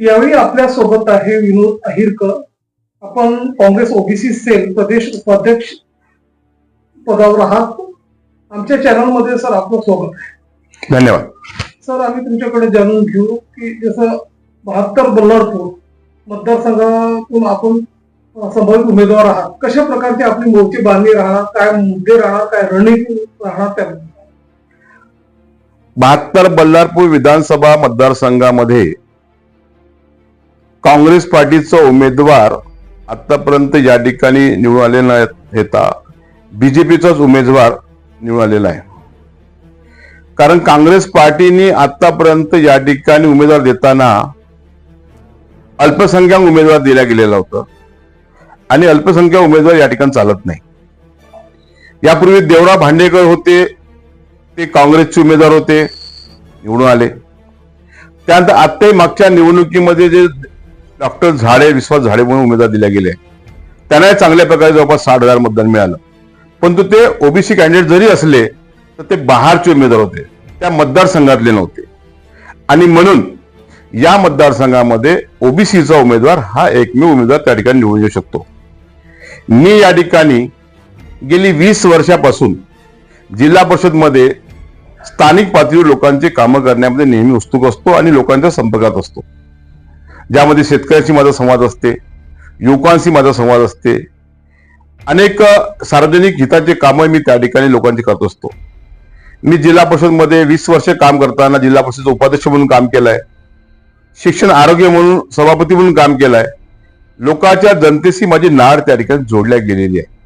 यावेळी आपल्यासोबत आहे विनोद अहिरकर आपण काँग्रेस ओबीसी सेल प्रदेश उपाध्यक्ष पदावर आहात. आमच्या चॅनलमध्ये सर आपलं स्वागत आहे. धन्यवाद. सर आम्ही तुमच्याकडे जाणून घेऊ की जसं बहात्तर बल्लारपूर मतदारसंघातून आपण अं, संभाव्य उमेदवार आहात. कशा प्रकारची आपली मोर्चे बांधणी राहणार काय मुद्दे राहणार काय रणनीती राहणार त्याबद्दल बहात्तर बल्लारपूर विधानसभा मतदारसंघामध्ये काँग्रेस पार्टीचा उमेदवार आतापर्यंत या ठिकाणी निवडून आलेला येता बीजेपीचाच उमेदवार निवडून आलेला आहे. कारण काँग्रेस पार्टीने आतापर्यंत या ठिकाणी उमेदवार देताना अल्पसंख्याक उमेदवार दिला गेलेला होता. आणि अल्पसंख्याक उमेदवार या ठिकाणी चालत नाही. यापूर्वी देवरा भांडेकर होते ते काँग्रेसचे उमेदवार होते निवडून आले. त्यानंतर आत्ताही मागच्या निवडणुकीमध्ये जे डॉक्टर झाडे विश्वास झाडे म्हणून उमेदवार दिल्या गेले. त्यांनाही चांगल्या प्रकारे जवळपास साठ हजार मतदान मिळालं. परंतु ते ओबीसी कॅन्डिडेट जरी असले तर ते बाहेरचे उमेदवार होते. त्या मतदारसंघातले नव्हते. आणि म्हणून या मतदारसंघामध्ये ओबीसीचा उमेदवार हा एकमेव उमेदवार त्या ठिकाणी निवडून येऊ शकतो. मी या ठिकाणी गेली वीस वर्षापासून जिल्हा परिषदमध्ये स्थानिक पातळीवर लोकांचे कामं करण्यामध्ये नेहमी उत्सुक असतो आणि लोकांच्या संपर्कात असतो. ज्यामध्ये शेतकऱ्यांशी माझा संवाद असते युवकांशी माझा संवाद असते. अनेक सार्वजनिक हिताचे कामं मी त्या ठिकाणी लोकांची करत असतो. मी जिल्हा परिषदमध्ये वीस वर्ष काम करताना जिल्हा परिषद उपाध्यक्ष म्हणून काम केलं आहे शिक्षण आरोग्य म्हणून सभापती म्हणून काम केलं आहे लोकांच्या जनतेशी माझी नार त्या ठिकाणी जोडल्या गेलेली आहे.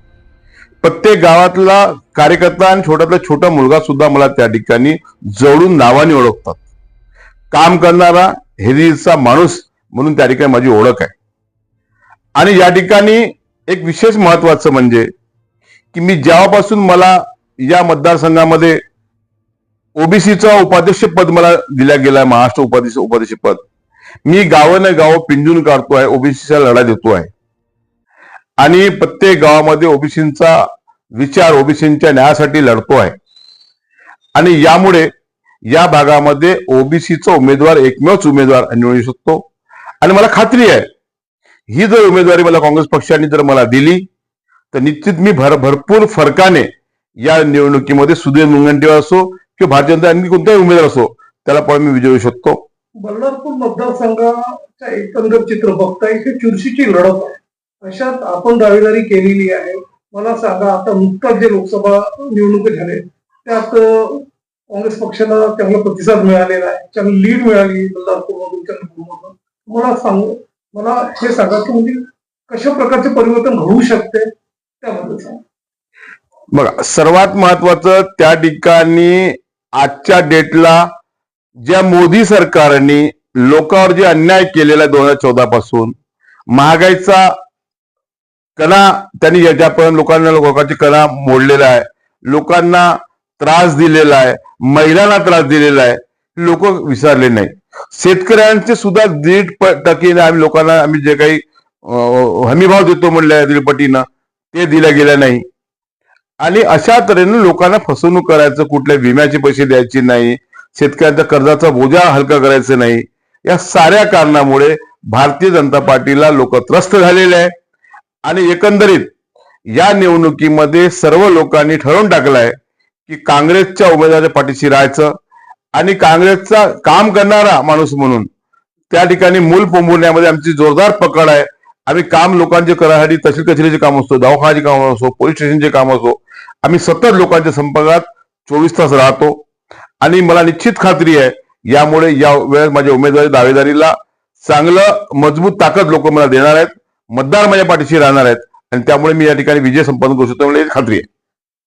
प्रत्येक गावातला कार्यकर्ता आणि छोट्यातला छोटा मुलगा सुद्धा मला त्या ठिकाणी जवळून नावाने ओळखतात. काम करणारा हेरीचा माणूस म्हणून त्या ठिकाणी माझी ओळख आहे. आणि या ठिकाणी एक विशेष महत्वाचं म्हणजे की मी जेव्हापासून मला या मतदारसंघामध्ये ओबीसीचा उपाध्यक्ष पद मला दिल्या आहे महाराष्ट्र उपाध्यक्ष उपाध्यक्ष पद मी गावानं गाव पिंजून काढतो आहे ओबीसीचा लढा देतो आहे आणि प्रत्येक गावामध्ये ओबीसींचा विचार ओबीसींच्या न्यायासाठी लढतो आहे. आणि यामुळे या भागामध्ये ओबीसीचा उमेदवार एकमेवच उमेदवार निवडू शकतो. आणि मला खात्री आहे ही जर उमेदवारी मला काँग्रेस पक्षाने जर मला दिली तर निश्चित मी भर भरपूर फरकाने या निवडणुकीमध्ये सुधीर मुनगंटीवार असो किंवा भारतीय जनता आणि कोणताही उमेदवार असो त्याला पण मी विजयू शकतो. बल्लारपूर मतदारसंघाच्या एकंदर चित्र बघता इथे चुरशीची लढत आहे. अशात आपण दावेदारी केलेली आहे. मला सांगा आता नुकताच जे लोकसभा निवडणूक झाले त्यात काँग्रेस पक्षाला चांगला प्रतिसाद मिळालेला आहे चांगली लीड मिळाली बल्लारपूरमधून चंद्रपूरमधून मला सांगू मला हे सांगा की म्हणजे कशा प्रकारचे परिवर्तन होऊ शकते? त्याबद्दल सांगा. बघा सर्वात महत्वाचं त्या ठिकाणी आजच्या डेटला ज्या मोदी सरकारने लोकांवर जे अन्याय केलेला आहे दोन हजार चौदा पासून महागाईचा कला त्यांनी याच्यापर्यंत लोकांना लोकांची कणा मोडलेला आहे लोकांना त्रास दिलेला आहे महिलांना त्रास दिलेला आहे लोक विसरले नाही. शेतकऱ्यांचे सुद्धा दीड प- टक्के आम्ही लोकांना आम्ही जे काही हमीभाव देतो म्हणले दीड पटीनं ते दिलं गेलं नाही. आणि अशा तऱ्हेनं लोकांना फसवणूक करायचं कुठल्या विम्याचे पैसे द्यायचे नाही शेतकऱ्यांच्या कर्जाचा बोजा हलका करायचा नाही या साऱ्या कारणामुळे भारतीय जनता पार्टीला लोक त्रस्त झालेले आहे. आणि एकंदरीत या निवडणुकीमध्ये सर्व लोकांनी ठरवून टाकलंय की काँग्रेसच्या उमेदवाराच्या पाठीशी राहायचं आणि काँग्रेसचा काम करणारा माणूस म्हणून त्या ठिकाणी मूल पोंबवण्यामध्ये आमची जोरदार पकड आहे. आम्ही काम लोकांचे करायसाठी तहसील कचेरीचे काम असतो दवाखान्याचे काम असो पोलीस स्टेशनचे काम असो आम्ही सतत लोकांच्या संपर्कात चोवीस तास राहतो. आणि मला निश्चित खात्री आहे यामुळे या वेळेस माझ्या उमेदवारी दावेदारीला चांगलं मजबूत ताकद लोक मला देणार आहेत. मतदार माझ्या पाठीशी राहणार आहेत आणि त्यामुळे मी या ठिकाणी विजय संपादन करू शकतो मला खात्री आहे.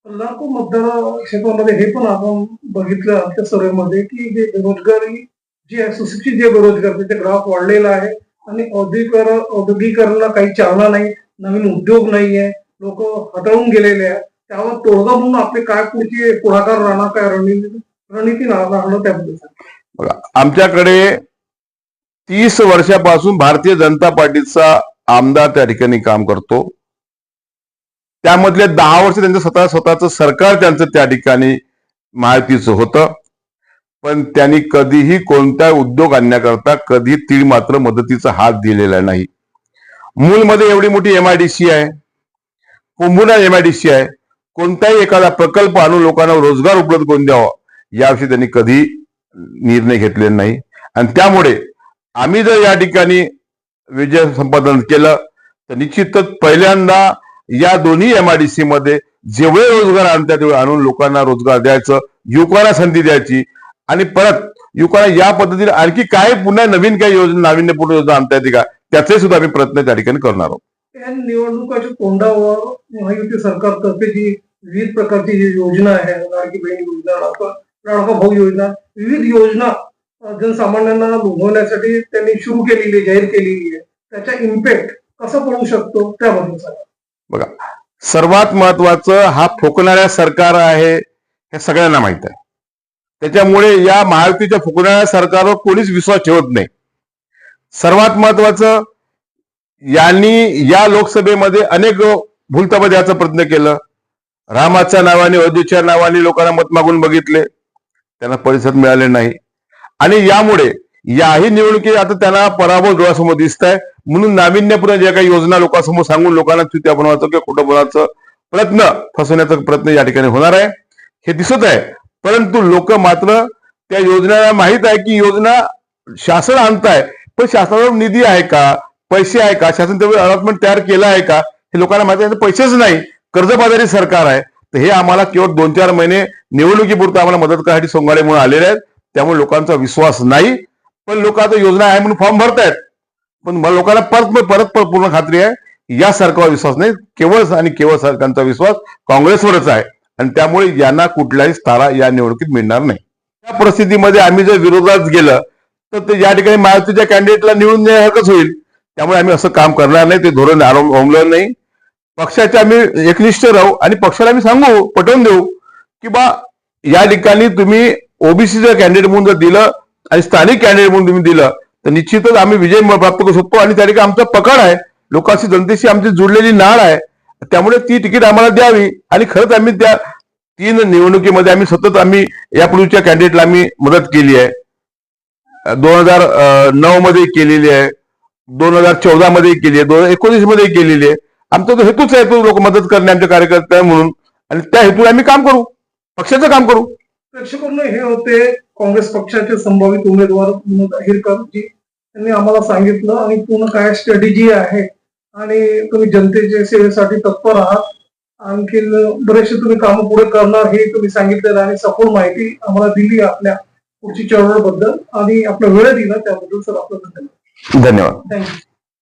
बल्लारपूर मतदार क्षेत्रामध्ये हे पण आपण बघितलं आमच्या सर्वेमध्ये की जे बेरोजगारी जे आहे, सुशिक्षित जे बेरोजगार त्याचे ग्राफ वाढलेला आहे आणि औद्योगिकर औद्योगिकरणाला काही चालना नाही नवीन उद्योग नाहीये लोक हटवून गेलेले आहेत. त्यावर तोडगा म्हणून आपले काय पुढची पुढाकार राहणार काय रणनीती रणनीती राहणार त्याबद्दल आमच्याकडे तीस वर्षापासून भारतीय जनता पार्टीचा आमदार त्या ठिकाणी काम करतो. त्यामधले दहा वर्ष त्यांचं स्वतः स्वतःचं सरकार त्यांचं त्या ठिकाणी माहितीचं होतं. पण त्यांनी कधीही कोणता उद्योग आणण्याकरता कधी तीळ मात्र मदतीचा हात दिलेला नाही. मूलमध्ये एवढी मोठी एमआयडीसी आहे. कुंभुना एमआयडीसी आहे. कोणताही एखादा प्रकल्प आणून लोकांना रोजगार उपलब्ध करून द्यावा याविषयी त्यांनी कधी निर्णय घेतलेला नाही. आणि त्यामुळे आम्ही जर या ठिकाणी विजय संपादन केलं तर निश्चितच पहिल्यांदा या दोन्ही एमआयडीसी मध्ये जेवढे रोजगार आणतात तेवढे आणून लोकांना रोजगार द्यायचं युवकांना संधी द्यायची. आणि परत युवकांना या पद्धतीने आणखी काय पुन्हा नवीन काही योजना नाविन्यपूर्ण योजना आणता येते का? त्याचे सुद्धा आम्ही प्रयत्न त्या ठिकाणी करणार आहोत. निवडणुकाच्या तोंडावर महायुती सरकारतर्फे जी विविध प्रकारची जी योजना आहे लाडकी बहीण योजना लाडका लाडका भाऊ योजना विविध योजना जनसामान्यांना लोभवण्यासाठी त्यांनी सुरू केलेली जाहीर केलेली आहे त्याचा इम्पॅक्ट कसा पडू शकतो त्याबद्दल सांगा. सर्वात महत्वाचं हा फोकणाऱ्या सरकार आहे हे सगळ्यांना माहीत आहे. त्याच्यामुळे या महायुतीच्या फुकणाऱ्या सरकारवर कोणीच विश्वास ठेवत नाही. सर्वात महत्वाचं यांनी या लोकसभेमध्ये अनेक भूलताबा द्यायचा प्रयत्न केलं. रामाच्या नावाने अयोध्येच्या नावाने लोकांना मत मागून बघितले. त्यांना परिषद मिळाले नाही. आणि यामुळे याही निवडणुकीत आता त्यांना पराभव डोळ्यासमोर दिसत आहे म्हणून नाविन्यपूर्ण ज्या काही योजना लोकांसमोर सांगून लोकांना चुत्या बनवायचं किंवा खोटं बनवायचं प्रयत्न फसवण्याचा प्रयत्न या ठिकाणी होणार आहे. हे दिसत आहे. परंतु लोक मात्र त्या योजनेला माहीत आहे की योजना शासन आणताय पण शासनावर निधी आहे का? पैसे आहे का? शासन त्यावेळी अलॉटमेंट तयार केला आहे का? हे लोकांना माहिती आहे. पैसेच नाही. कर्जबाजारी सरकार आहे. तर हे आम्हाला केवळ दोन चार महिने निवडणुकीपुरतं आम्हाला मदत करण्यासाठी सोंगाडे म्हणून आलेले आहेत. त्यामुळे लोकांचा विश्वास नाही. पण लोक आता योजना आहे म्हणून फॉर्म भरतायत. पण लोकांना परत परत पूर्ण खात्री आहे. या सरकारवर विश्वास नाही. केवळ आणि केवळ सरकारचा विश्वास काँग्रेसवरच आहे. आणि त्यामुळे यांना कुठलाही तारा या निवडणुकीत मिळणार नाही. या परिस्थितीमध्ये आम्ही जर विरोधात गेलं तर ते या ठिकाणी महायुतीच्या कॅन्डिडेटला निवडून देण्यासारखंच होईल. त्यामुळे आम्ही असं काम करणार नाही. ते धोरण होमलं नाही. पक्षाचे आम्ही एकनिष्ठ राहू आणि पक्षाला आम्ही सांगू पटवून देऊ की बा या ठिकाणी तुम्ही ओबीसीचं कॅन्डिडेट म्हणून जर दिलं आणि स्थानिक कॅन्डिडेट म्हणून तुम्ही दिलं तर निश्चितच आम्ही विजय प्राप्त करू शकतो आणि त्या ठिकाणी आमचा पकड आहे. लोकांशी जनतेशी आमची जुडलेली नाळ आहे. त्यामुळे ती तिकीट आम्हाला द्यावी आणि खरंच आम्ही त्या तीन निवडणुकीमध्ये आम्ही सतत आम्ही यापूर्वीच्या कॅन्डिडेटला आम्ही मदत केली आहे. दोन हजार नऊ मध्ये केलेली आहे. दोन हजार चौदा मध्ये केली आहे. दोन हजार एकोणीसमध्ये केलेली आहे. आमचा तो हेतूच आहे तो लोक मदत करणे आमच्या कार्यकर्ते म्हणून. आणि त्या हेतूला आम्ही काम करू. पक्षाचं काम करू. प्रेक्षकांना हे होते काँग्रेस पक्षाचे संभावित उमेदवार विनोद अहिरकर जी त्यांनी आम्हाला सांगितलं आणि पूर्ण काय स्ट्रॅटेजी आहे आणि तुम्ही जनतेच्या सेवेसाठी तत्पर आहात. आणखीन बरेचसे तुम्ही कामं पुढे करणार हे तुम्ही सांगितलेलं आणि सखोल माहिती आम्हाला दिली आपल्या पुढची चळवळबद्दल आणि आपला वेळ दिला त्याबद्दल सर आपलं धन्यवाद. धन्यवाद. थँक्यू